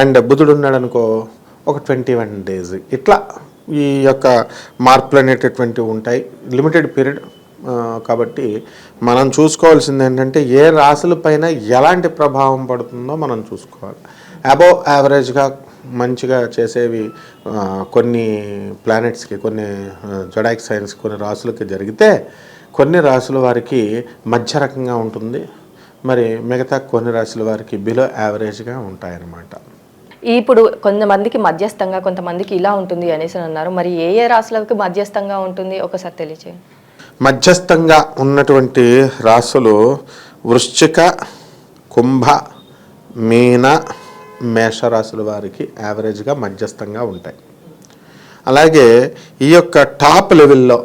And బుధుడు ఉన్నాడు అనుకో ఒక ట్వంటీ వన్ డేస్. ఇట్లా ఈ యొక్క మార్పులు అనేటటువంటివి ఉంటాయి. లిమిటెడ్ పీరియడ్ కాబట్టి మనం చూసుకోవాల్సింది ఏంటంటే ఏ రాశుల పైన ఎలాంటి ప్రభావం పడుతుందో మనం చూసుకోవాలి. అబోవ్ యావరేజ్గా మంచిగా చేసేవి కొన్ని ప్లానెట్స్కి కొన్ని జడాక్ సైన్స్ కొన్ని రాసులకి జరిగితే కొన్ని రాసుల వారికి మధ్య రకంగా ఉంటుంది. మరి మిగతా కొన్ని రాసుల వారికి బిలో యావరేజ్గా ఉంటాయన్నమాట. ఇప్పుడు కొంతమందికి మధ్యస్థంగా కొంతమందికి ఇలా ఉంటుంది అనేసి అన్నారు. మరి ఏ ఏ రాసులకు మధ్యస్థంగా ఉంటుంది? ఒకసారి తెలియచేయండి. మధ్యస్థంగా ఉన్నటువంటి రాసులు వృశ్చిక కుంభ మీన మేషరాశుల వారికి యావరేజ్గా మధ్యస్థంగా ఉంటాయి. అలాగే ఈ యొక్క టాప్ లెవెల్లో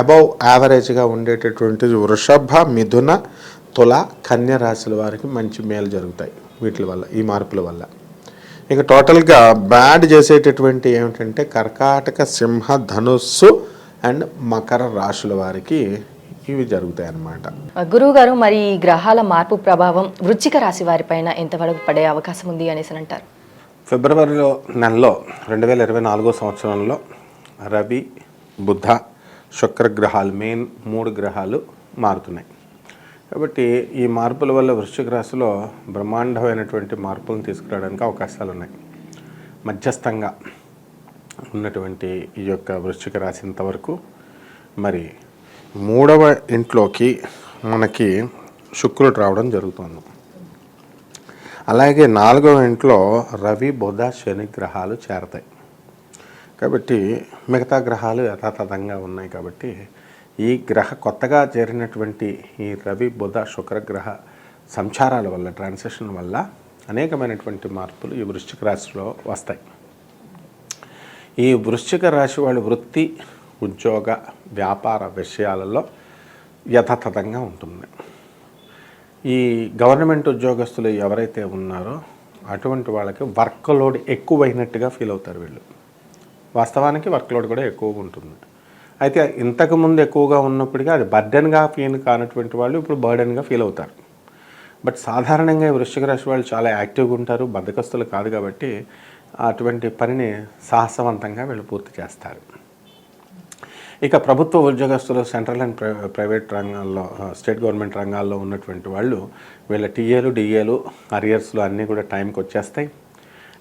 అబౌవ్ యావరేజ్గా ఉండేటటువంటి వృషభ మిథున తుల కన్య రాశుల వారికి మంచి మేలు జరుగుతాయి వీటి వల్ల ఈ మార్పుల వల్ల. ఇక టోటల్గా బ్యాడ్ చేసేటటువంటి ఏమిటంటే కర్కాటక సింహ ధనుస్సు అండ్ మకర రాశుల వారికి ఇవి జరుగుతాయి అన్నమాట గురువు గారు మరి ఈ గ్రహాల మార్పు ప్రభావం వృచ్చిక రాశి వారిపైన ఎంతవరకు పడే అవకాశం ఉంది అనేసి అని అంటారు? ఫిబ్రవరిలో నెలలో రెండు వేల ఇరవై నాలుగో సంవత్సరంలో రవి బుధ శుక్ర గ్రహాలు మెయిన్ మూడు గ్రహాలు మారుతున్నాయి. కాబట్టి ఈ మార్పుల వల్ల వృశ్చిక రాశిలో బ్రహ్మాండమైనటువంటి మార్పులను తీసుకురావడానికి అవకాశాలు ఉన్నాయి మధ్యస్థంగా ఉన్నటువంటి ఈ యొక్క వృశ్చిక రాశి ఇంతవరకు. మరి మూడవ ఇంట్లోకి మనకి శుక్రుడు రావడం జరుగుతుంది. అలాగే నాలుగవ ఇంట్లో రవి బుధ శని గ్రహాలు చేరతాయి. కాబట్టి మిగతా గ్రహాలు యథాతథంగా ఉన్నాయి కాబట్టి ఈ గ్రహ కొత్తగా చేరినటువంటి ఈ రవి బుధ శుక్ర గ్రహ సంచారాల వల్ల ట్రాన్సాక్షన్ వల్ల అనేకమైనటువంటి మార్పులు ఈ వృశ్చిక రాశిలో వస్తాయి. ఈ వృశ్చిక రాశి వాళ్ళ వృత్తి ఉద్యోగ వ్యాపార విషయాలలో యథాతథంగా ఉంటుంది. ఈ గవర్నమెంట్ ఉద్యోగస్తులు ఎవరైతే ఉన్నారో అటువంటి వాళ్ళకి వర్క్ లోడ్ ఎక్కువైనట్టుగా ఫీల్ అవుతారు వీళ్ళు. వాస్తవానికి వర్క్ లోడ్ కూడా ఎక్కువగా ఉంటుంది. అయితే ఇంతకుముందు ఎక్కువగా ఉన్నప్పటికీ అది బర్డెన్గా ఫీల్ కానటువంటి వాళ్ళు ఇప్పుడు బర్డెన్గా ఫీల్ అవుతారు. బట్ సాధారణంగా వృశ్చిక రాశి వాళ్ళు చాలా యాక్టివ్గా ఉంటారు బద్దకస్తులు కాదు కాబట్టి అటువంటి పనిని సాహసవంతంగా వీళ్ళు పూర్తి చేస్తారు. ఇక ప్రభుత్వ ఉద్యోగస్తులు సెంట్రల్ అండ్ ప్రైవేట్ రంగాల్లో స్టేట్ గవర్నమెంట్ రంగాల్లో ఉన్నటువంటి వాళ్ళు వీళ్ళ టీఏలు డిఏలు అరియర్స్లు అన్నీ కూడా టైంకి వచ్చేస్తాయి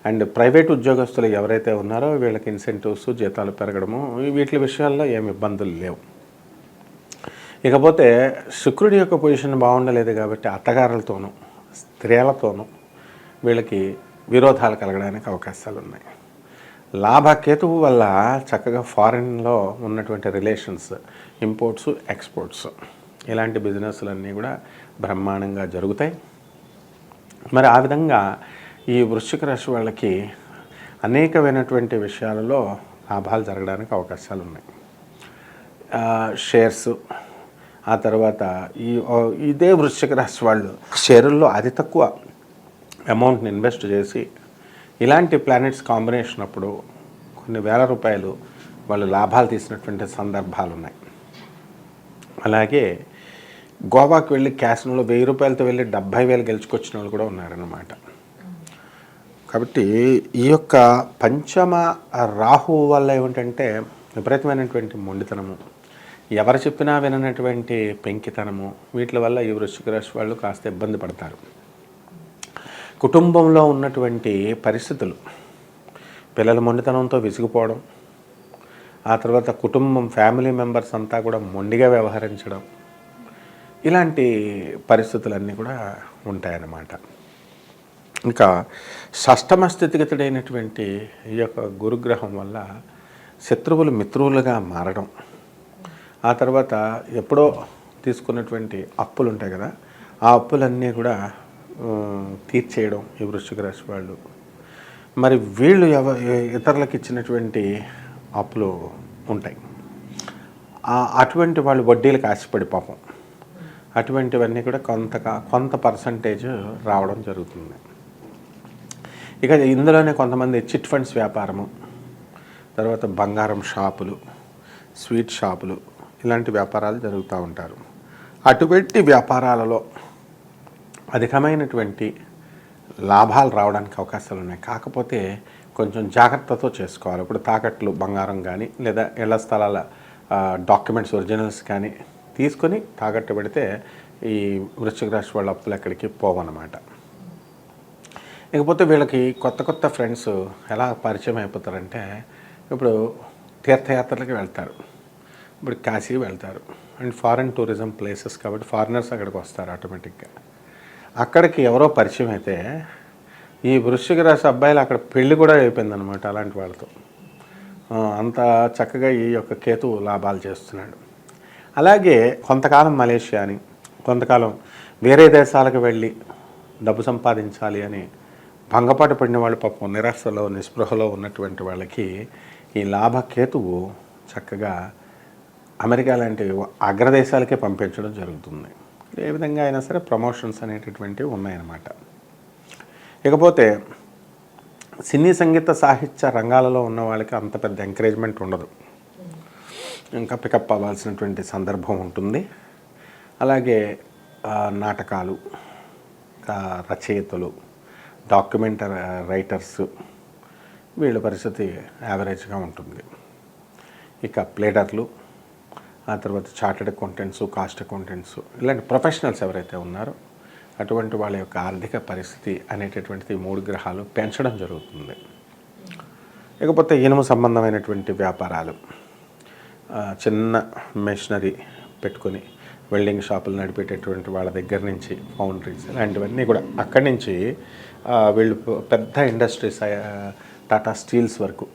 అండ్ ప్రైవేట్ ఉద్యోగస్తులు ఎవరైతే ఉన్నారో వీళ్ళకి ఇన్సెంటివ్స్ జీతాలు పెరగడము వీటి విషయాల్లో ఏమి ఇబ్బందులు లేవు. ఇకపోతే శుక్రుడి యొక్క పొజిషన్ బాగుండలేదు కాబట్టి అత్తగారులతోనూ స్త్రీలతోనూ వీళ్ళకి విరోధాలు కలగడానికి అవకాశాలు ఉన్నాయి. లాభకేతువు వల్ల చక్కగా ఫారిన్లో ఉన్నటువంటి రిలేషన్స్ ఇంపోర్ట్స్ ఎక్స్పోర్ట్స్ ఇలాంటి బిజినెస్లన్నీ కూడా బ్రహ్మాండంగా జరుగుతాయి. మరి ఆ విధంగా ఈ వృశ్చిక రాశి వాళ్ళకి అనేకమైనటువంటి విషయాలలో లాభాలు జరగడానికి అవకాశాలు ఉన్నాయి. షేర్స్ ఆ తర్వాత ఈ ఇదే వృశ్చిక రాశి వాళ్ళు షేరుల్లో అతి తక్కువ అమౌంట్ని ఇన్వెస్ట్ చేసి ఇలాంటి ప్లానెట్స్ కాంబినేషన్ అప్పుడు కొన్ని వేల రూపాయలు వాళ్ళు లాభాలు తీసినటువంటి సందర్భాలు ఉన్నాయి. అలాగే గోవాకి వెళ్ళి క్యాసినోలో వెయ్యి రూపాయలతో వెళ్ళి డెబ్భై వేలు గెలుచుకొచ్చిన వాళ్ళు కూడా ఉన్నారన్నమాట. కాబట్టి ఈ యొక్క పంచమ రాహు వల్ల ఏమిటంటే విపరీతమైనటువంటి మొండితనము. ఎవరు చెప్పినా విననటువంటి పెంకితనము. వీటి వల్ల ఈ వృశ్చిక రాశి వాళ్ళు కాస్త ఇబ్బంది పడతారు. కుటుంబంలో ఉన్నటువంటి పరిస్థితులు పిల్లల మొండితనంతో విసిగిపోవడం ఆ తర్వాత కుటుంబం ఫ్యామిలీ మెంబర్స్ అంతా కూడా మొండిగా వ్యవహరించడం ఇలాంటి పరిస్థితులన్నీ కూడా ఉంటాయన్నమాట. ఇంకా షష్టమ స్థితిగతుడైనటువంటి ఈ యొక్క గురుగ్రహం వల్ల శత్రువులు మిత్రువులుగా మారడం. ఆ తర్వాత ఎప్పుడో తీసుకున్నటువంటి అప్పులు ఉంటాయి కదా ఆ అప్పులన్నీ కూడా తీర్చేయడం ఈ వృశ్చిక రాశి వాళ్ళు. మరి వీళ్ళు ఎవ ఇతరులకు ఇచ్చినటువంటి అప్పులు ఉంటాయి. అటువంటి వాళ్ళు వడ్డీలకు ఆశపడి పాపం. అటువంటివన్నీ కూడా కొంత కొంత పర్సంటేజ్ రావడం జరుగుతుంది. ఇక ఇందులోనే కొంతమంది చిట్ ఫండ్స్ వ్యాపారము తర్వాత బంగారం షాపులు స్వీట్ షాపులు ఇలాంటి వ్యాపారాలు జరుగుతూ ఉంటారు. అటువంటి వ్యాపారాలలో అధికమైనటువంటి లాభాలు రావడానికి అవకాశాలు ఉన్నాయి. కాకపోతే కొంచెం జాగ్రత్తతో చేసుకోవాలి. ఇప్పుడు తాకట్లు బంగారం కానీ లేదా ఇళ్ళ స్థలాల డాక్యుమెంట్స్ ఒరిజినల్స్ కానీ తీసుకొని తాకట్టు పెడితే ఈ వృశ్చిక రాశి వాళ్ళ అప్పులు ఎక్కడికి పోవన్నమాట. ఇకపోతే వీళ్ళకి కొత్త కొత్త ఫ్రెండ్స్ ఎలా పరిచయం అయిపోతారంటే ఇప్పుడు తీర్థయాత్రలకి వెళ్తారు. ఇప్పుడు కాశీ వెళ్తారు. అండ్ ఫారెన్ టూరిజం ప్లేసెస్ కాబట్టి ఫారినర్స్ అక్కడికి వస్తారు ఆటోమేటిక్గా. అక్కడికి ఎవరో పరిచయం అయితే ఈ వృశ్చిక రాశి అబ్బాయిలు అక్కడ పెళ్ళి కూడా అయిపోయిందనమాట అలాంటి వాళ్ళతో. అంత చక్కగా ఈ యొక్క కేతు లాభాలు చేస్తున్నాడు. అలాగే కొంతకాలం మలేషియా అని కొంతకాలం వేరే దేశాలకు వెళ్ళి డబ్బు సంపాదించాలి అని భంగపాటు పడిన వాళ్ళు పాపం నిరాశలో నిస్పృహలో ఉన్నటువంటి వాళ్ళకి ఈ లాభకేతువు చక్కగా అమెరికా లాంటి అగ్రదేశాలకే పంపించడం జరుగుతుంది. ఏ విధంగా అయినా సరే ప్రమోషన్స్ అనేటటువంటివి ఉన్నాయన్నమాట. ఇకపోతే సినీ సంగీత సాహిత్య రంగాలలో ఉన్న వాళ్ళకి అంత పెద్ద ఎంకరేజ్మెంట్ ఉండదు. ఇంకా పికప్ అవ్వాల్సినటువంటి సందర్భం ఉంటుంది. అలాగే నాటకాలు రచయితలు డాక్యుమెంట్ రైటర్స్ వీళ్ళ పరిస్థితి యావరేజ్గా ఉంటుంది. ఇక ప్లేడర్లు ఆ తర్వాత చార్టెడ్ అకౌంటెంట్స్ కాస్ట్ అకౌంటెంట్స్ ఇలాంటి ప్రొఫెషనల్స్ ఎవరైతే ఉన్నారో అటువంటి వాళ్ళ యొక్క ఆర్థిక పరిస్థితి అనేటటువంటిది మూడు గ్రహాలు పెంచడం జరుగుతుంది. ఇకపోతే ఇనుము సంబంధమైనటువంటి వ్యాపారాలు చిన్న మెషినరీ పెట్టుకొని వెల్డింగ్ షాపులు నడిపేటటువంటి వాళ్ళ దగ్గర నుంచి ఫౌండరీస్ ఇలాంటివన్నీ కూడా అక్కడి నుంచి వీళ్ళు పెద్ద ఇండస్ట్రీస్ టాటా స్టీల్స్ వరకు.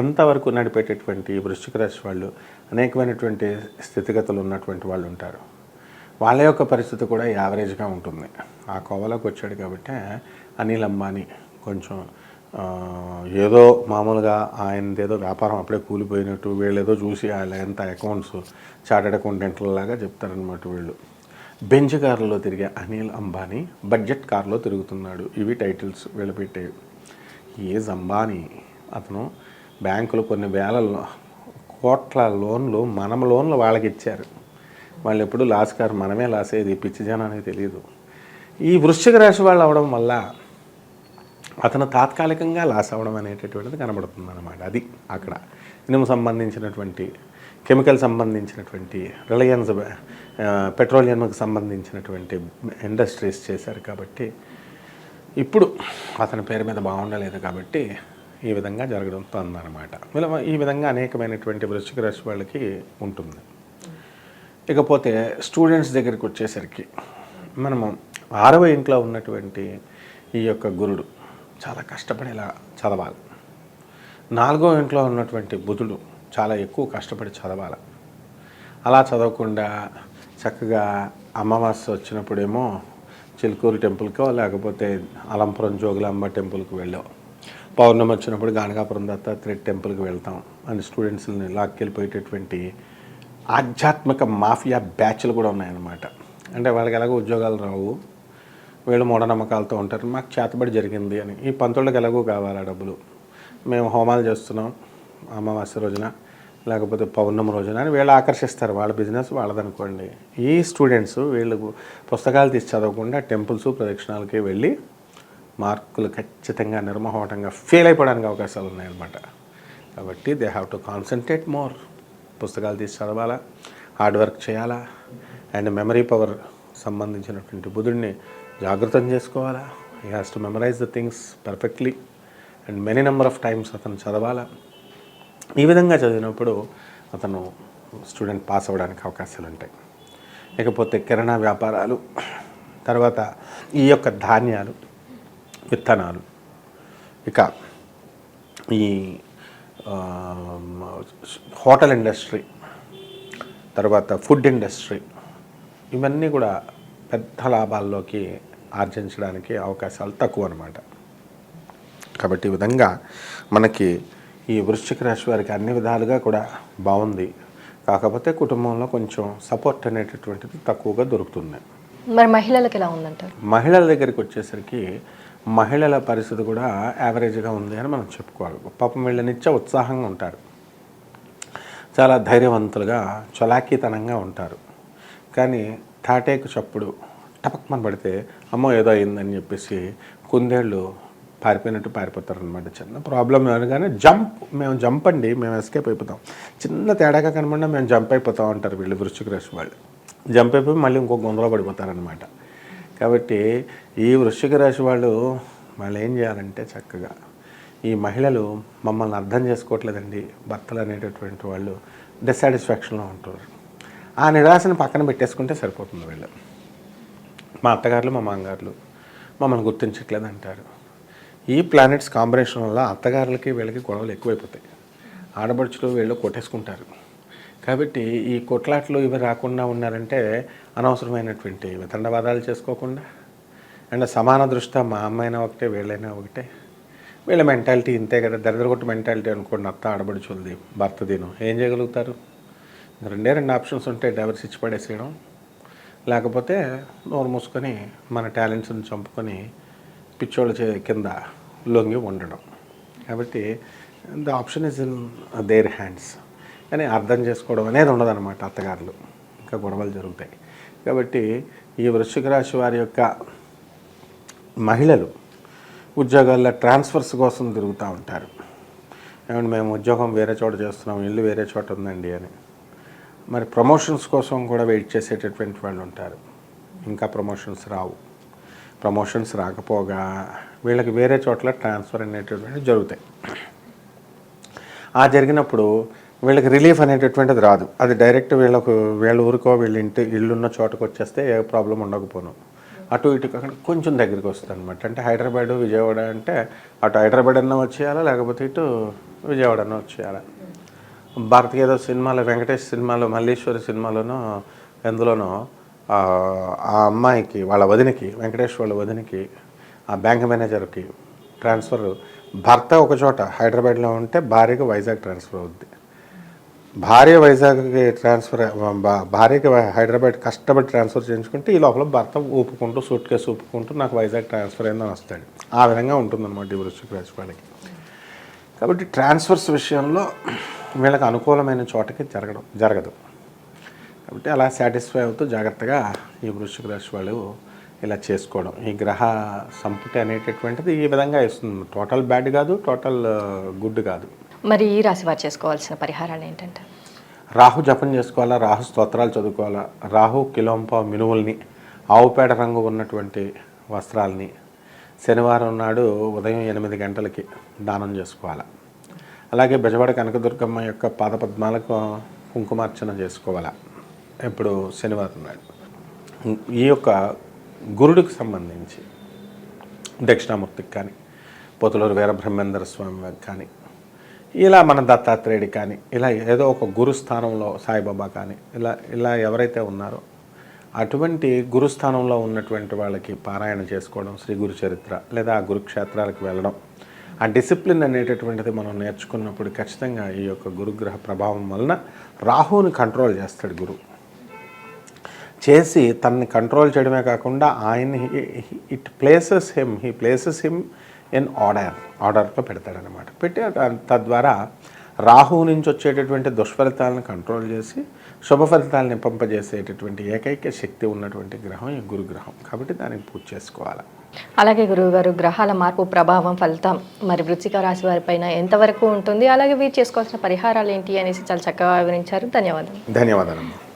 అంతవరకు నడిపేటటువంటి వృశ్చిక రాశి వాళ్ళు అనేకమైనటువంటి స్థితిగతులు ఉన్నటువంటి వాళ్ళు ఉంటారు. వాళ్ళ యొక్క పరిస్థితి కూడా యావరేజ్గా ఉంటుంది. ఆ కోవలోకి వచ్చాడు కాబట్టి అనిల్ అంబానీ కొంచెం ఏదో మామూలుగా ఆయనదేదో వ్యాపారం అప్పుడే కూలిపోయినట్టు వీళ్ళేదో చూసి వాళ్ళ ఎంత అకౌంట్స్ చార్టెడ్ అకౌంటెంట్లలాగా చెప్తారనమాట వీళ్ళు. బెంచ్ కారులో తిరిగే అనిల్ అంబానీ బడ్జెట్ కారులో తిరుగుతున్నాడు. ఇవి టైటిల్స్ వీళ్ళు ఏజ్ అంబానీ. అతను బ్యాంకులు కొన్ని వేల కోట్ల లోన్లు మనం లోన్లు వాళ్ళకి ఇచ్చారు వాళ్ళు ఎప్పుడు లాస్ కారు మనమే లాస్ అయ్యేది పిచ్చి జనానికి తెలియదు ఈ వృశ్చిక రాశి వాళ్ళు అవడం వల్ల అతను తాత్కాలికంగా లాస్ అవ్వడం అనేటటువంటిది కనబడుతుంది అన్నమాట అది అక్కడ. ఇనుము సంబంధించినటువంటి కెమికల్ సంబంధించినటువంటి రిలయన్స్ పెట్రోలియంకి సంబంధించినటువంటి ఇండస్ట్రీస్ చేశారు కాబట్టి ఇప్పుడు అతని పేరు మీద బాగుండలేదు కాబట్టి ఈ విధంగా జరగడంతో అనమాట ఇలా ఈ విధంగా అనేకమైనటువంటి వృశ్చిక రాశి వాళ్ళకి ఉంటుంది. ఇకపోతే స్టూడెంట్స్ దగ్గరికి వచ్చేసరికి మనము ఆరవ ఇంట్లో ఉన్నటువంటి ఈ యొక్క గురుడు చాలా కష్టపడేలా చదవాలి. నాలుగో ఇంట్లో ఉన్నటువంటి బుధుడు చాలా ఎక్కువ కష్టపడి చదవాలి. అలా చదవకుండా చక్కగా అమావాస్య వచ్చినప్పుడేమో చిలుకూరు టెంపుల్కో లేకపోతే అలంపురం జోగులాంబ టెంపుల్కి వెళ్ళాం. పౌర్ణమి వచ్చినప్పుడు గానగాపురం దత్తాత్రేయ టెంపుల్కి వెళ్తాం. అని స్టూడెంట్స్ని లాక్కెళ్ళిపోయేటటువంటి ఆధ్యాత్మిక మాఫియా బ్యాచ్లు కూడా ఉన్నాయన్నమాట. అంటే వాళ్ళకి ఎలాగో ఉద్యోగాలు రావు. వీళ్ళు మూఢనమ్మకాలతో ఉంటారు. మాకు చేతబడి జరిగింది అని. ఈ పంతుళ్ళకి ఎలాగో కావాలి ఆ డబ్బులు. మేము హోమాలు చేస్తున్నాం. అమావాస్య రోజున లేకపోతే పౌర్ణమి రోజున అని వీళ్ళు ఆకర్షిస్తారు. వాళ్ళ బిజినెస్ వాళ్ళదనుకోండి. ఈ స్టూడెంట్స్ వీళ్ళు పుస్తకాలు తీసి చదవకుండా టెంపుల్స్ ప్రదక్షిణాలకి వెళ్ళి మార్కులు ఖచ్చితంగా నిర్మహోటంగా ఫెయిల్ అయిపోవడానికి అవకాశాలు ఉన్నాయన్నమాట. కాబట్టి they have to concentrate more. పుస్తకాలు తీసి చదవాలా హార్డ్ వర్క్ చేయాలా అండ్ మెమరీ పవర్ సంబంధించినటువంటి బుధుడిని జాగ్రత్తం చేసుకోవాలా. He has to memorize the things perfectly and many number of times అతను చదవాలా. ఈ విధంగా చదివినప్పుడు అతను స్టూడెంట్ పాస్ అవ్వడానికి అవకాశాలు ఉంటాయి. లేకపోతే కిరాణా వ్యాపారాలు తర్వాత ఈ యొక్క ధాన్యాలు విత్తనాలు. ఇక ఈ హోటల్ ఇండస్ట్రీ తర్వాత ఫుడ్ ఇండస్ట్రీ ఇవన్నీ కూడా పెద్ద లాభాల్లోకి ఆర్జించడానికి అవకాశాలు తక్కువ అనమాట కాబట్టి ఈ విధంగా మనకి ఈ వృశ్చిక రాశి వారికి అన్ని విధాలుగా కూడా బాగుంది. కాకపోతే కుటుంబంలో కొంచెం సపోర్ట్ అనేటటువంటిది తక్కువగా దొరుకుతుంది. మరి మహిళలకు ఎలా ఉందంటారు? మహిళల దగ్గరికి వచ్చేసరికి మహిళల పరిస్థితి కూడా యావరేజ్గా ఉంది అని మనం చెప్పుకోవాలి. పాపం వీళ్ళ నిత్య ఉత్సాహంగా ఉంటారు. చాలా ధైర్యవంతులుగా చలాకీతనంగా ఉంటారు. కానీ తాటేకు చప్పుడు టపక్మని పడితే అమ్మో ఏదో అయిందని చెప్పేసి కుందేళ్ళు పారిపోయినట్టు పారిపోతారు అనమాట చిన్న ప్రాబ్లం అనగానే జంప్ మేము జంప్ అండి మేము ఎస్కేప్ అయిపోతాం. చిన్న తేడాగా కనబడినా మేము జంప్ అయిపోతాం అంటారు వీళ్ళు వృశ్చిక రాశి వాళ్ళు. జంప్ అయిపోయి మళ్ళీ ఇంకో గుండ్రలో పడిపోతారనమాట కాబట్టి ఈ వృశ్చిక రాశి వాళ్ళు వాళ్ళు ఏం చేయాలంటే చక్కగా ఈ మహిళలు మమ్మల్ని అర్థం చేసుకోవట్లేదండి భర్తలు అనేటటువంటి వాళ్ళు డిస్సాటిస్ఫాక్షన్లో ఉంటారు. ఆ నిరాశను పక్కన పెట్టేసుకుంటే సరిపోతుంది వీళ్ళు. మా అత్తగారులు మా మామగారులు మమ్మల్ని గుర్తించట్లేదు అంటారు ఈ ప్లానెట్స్ కాంబినేషన్ వల్ల అత్తగారులకి వీళ్ళకి గొడవలు ఎక్కువైపోతాయి. ఆడబడుచులు వీళ్ళు కొట్టేసుకుంటారు. కాబట్టి ఈ కొట్లాట్లు ఇవి రాకుండా ఉన్నారంటే అనవసరమైనటువంటి వితండవాదాలు చేసుకోకుండా అండ్ సమాన దృష్ట్యా మా అమ్మైనా ఒకటే వీళ్ళైనా ఒకటే. వీళ్ళ మెంటాలిటీ ఇంతే కదా. దరిద్రగొట్టు మెంటాలిటీ అనుకోండి అత్త ఆడబడుచుంది భర్త దీను ఏం చేయగలుగుతారు? రెండే రెండు ఆప్షన్స్ ఉంటాయి డైవర్స్ ఇచ్చి పడేసేయడం లేకపోతే నోరు మూసుకొని మన టాలెంట్స్ని చంపుకొని పిచ్చోళ్ళ చే కింద లొంగి ఉండడం. కాబట్టి the option is in their hands. కానీ అర్థం చేసుకోవడం అనేది ఉండదన్నమాట అత్తగారులు. ఇంకా గొడవలు జరుగుతాయి. కాబట్టి ఈ వృశ్చిక రాశి వారి యొక్క మహిళలు ఉద్యోగాల్లో ట్రాన్స్ఫర్స్ కోసం తిరుగుతూ ఉంటారు. ఏమంటే మేము ఉద్యోగం వేరే చోట చేస్తున్నాం ఇల్లు వేరే చోట ఉందండి అని. మరి ప్రమోషన్స్ కోసం కూడా వెయిట్ చేసేటటువంటి వాళ్ళు ఉంటారు. ఇంకా ప్రమోషన్స్ రావు. ప్రమోషన్స్ రాకపోగా వీళ్ళకి వేరే చోట్ల ట్రాన్స్ఫర్ అనేటటువంటివి జరుగుతాయి. ఆ జరిగినప్పుడు వీళ్ళకి రిలీఫ్ అనేటటువంటిది రాదు. అది డైరెక్ట్ వీళ్ళకు వీళ్ళ ఊరికో వీళ్ళ ఇంటి ఇల్లున్న చోటకు వచ్చేస్తే ఏ ప్రాబ్లం ఉండకపోను. అటు ఇటు కాకుండా కొంచెం దగ్గరికి వస్తుంది అనమాట అంటే హైదరాబాద్ విజయవాడ అంటే అటు హైదరాబాద్ అన్నా వచ్చేయాలా లేకపోతే ఇటు విజయవాడ అన్నా వచ్చేయాలా? భారత ఏదో సినిమాలో వెంకటేష్ సినిమాలో మల్లీశ్వరి సినిమాలోనో ఎందులోనో ఆ అమ్మాయికి వాళ్ళ వదినకి వెంకటేష్ వాళ్ళ వదినకి ఆ బ్యాంక్ మేనేజర్కి ట్రాన్స్ఫర్. భర్త ఒక చోట హైదరాబాద్లో ఉంటే భార్యకి వైజాగ్ ట్రాన్స్ఫర్ అవుద్ది. భార్య వైజాగ్కి ట్రాన్స్ఫర్ భార్యకి హైదరాబాద్ కష్టపడి ట్రాన్స్ఫర్ చేయించుకుంటే ఈ లోపల భర్త ఊపుకుంటూ సూట్ కేసు ఊపుకుంటూ నాకు వైజాగ్ ట్రాన్స్ఫర్ అయిందని వస్తాడు ఆ విధంగా ఉంటుందన్నమాట ఈ వృశ్చిక రాశి వాళ్ళకి. కాబట్టి ట్రాన్స్ఫర్స్ విషయంలో వీళ్ళకి అనుకూలమైన చోటకి జరగడం జరగదు. కాబట్టి అలా సాటిస్ఫై అవుతూ జాగ్రత్తగా ఈ వృశ్చిక రాశి వాళ్ళు ఇలా చేసుకోవడం. ఈ గ్రహ సంపుటి అనేటటువంటిది ఈ విధంగా ఇస్తుంది. టోటల్ బ్యాడ్ కాదు టోటల్ గుడ్ కాదు. మరి ఈ రాశి వారు చేసుకోవాల్సిన పరిహారాలు ఏంటంటే? రాహు జపం చేసుకోవాలా? రాహు స్తోత్రాలు చదువుకోవాలా? రాహు కిలోంప మినువుల్ని ఆవుపేడ రంగు ఉన్నటువంటి వస్త్రాలని శనివారం నాడు ఉదయం ఎనిమిది గంటలకి దానం చేసుకోవాలి? అలాగే బెజవాడ కనకదుర్గమ్మ యొక్క పాదపద్మాలకు కుంకుమార్చన చేసుకోవాలా? ఇప్పుడు శనివారం నాడు. ఈ యొక్క గురుడికి సంబంధించి దక్షిణామూర్తికి కానీ పోతులూరు వీరబ్రహ్మేంద్ర స్వామి కానీ ఇలా మన దత్తాత్రేయుడి కానీ ఇలా ఏదో ఒక గురు స్థానంలో సాయిబాబా కానీ ఇలా ఇలా ఎవరైతే ఉన్నారో అటువంటి గురుస్థానంలో ఉన్నటువంటి వాళ్ళకి పారాయణ చేసుకోవడం శ్రీ గురు చరిత్ర లేదా ఆ గురుక్షేత్రాలకు వెళ్ళడం ఆ డిసిప్లిన్ అనేటటువంటిది మనం నేర్చుకున్నప్పుడు ఖచ్చితంగా ఈ యొక్క గురుగ్రహ ప్రభావం వలన రాహువుని కంట్రోల్ చేస్తాడు గురువు చేసి తనని కంట్రోల్ చేయడమే కాకుండా ఆయన్ని it places him he places him in order ఆర్డర్లో పెడతాడనమాట పెట్టి తద్వారా రాహువు నుంచి వచ్చేటటువంటి దుష్ఫలితాలను కంట్రోల్ చేసి శుభ ఫలితాలను పంపజేసేటటువంటి ఏకైక శక్తి ఉన్నటువంటి గ్రహం ఈ గురుగ్రహం. కాబట్టి దానికి పూజ చేసుకోవాలి. అలాగే గురువుగారు గ్రహాల మార్పు ప్రభావం ఫలితం మరి వృచ్చిక రాశి వారి పైన ఎంతవరకు ఉంటుంది? అలాగే వీరు చేసుకోవాల్సిన పరిహారాలు ఏంటి అనేసి చాలా చక్కగా వివరించారు. ధన్యవాదాలు. ధన్యవాదాలమ్మా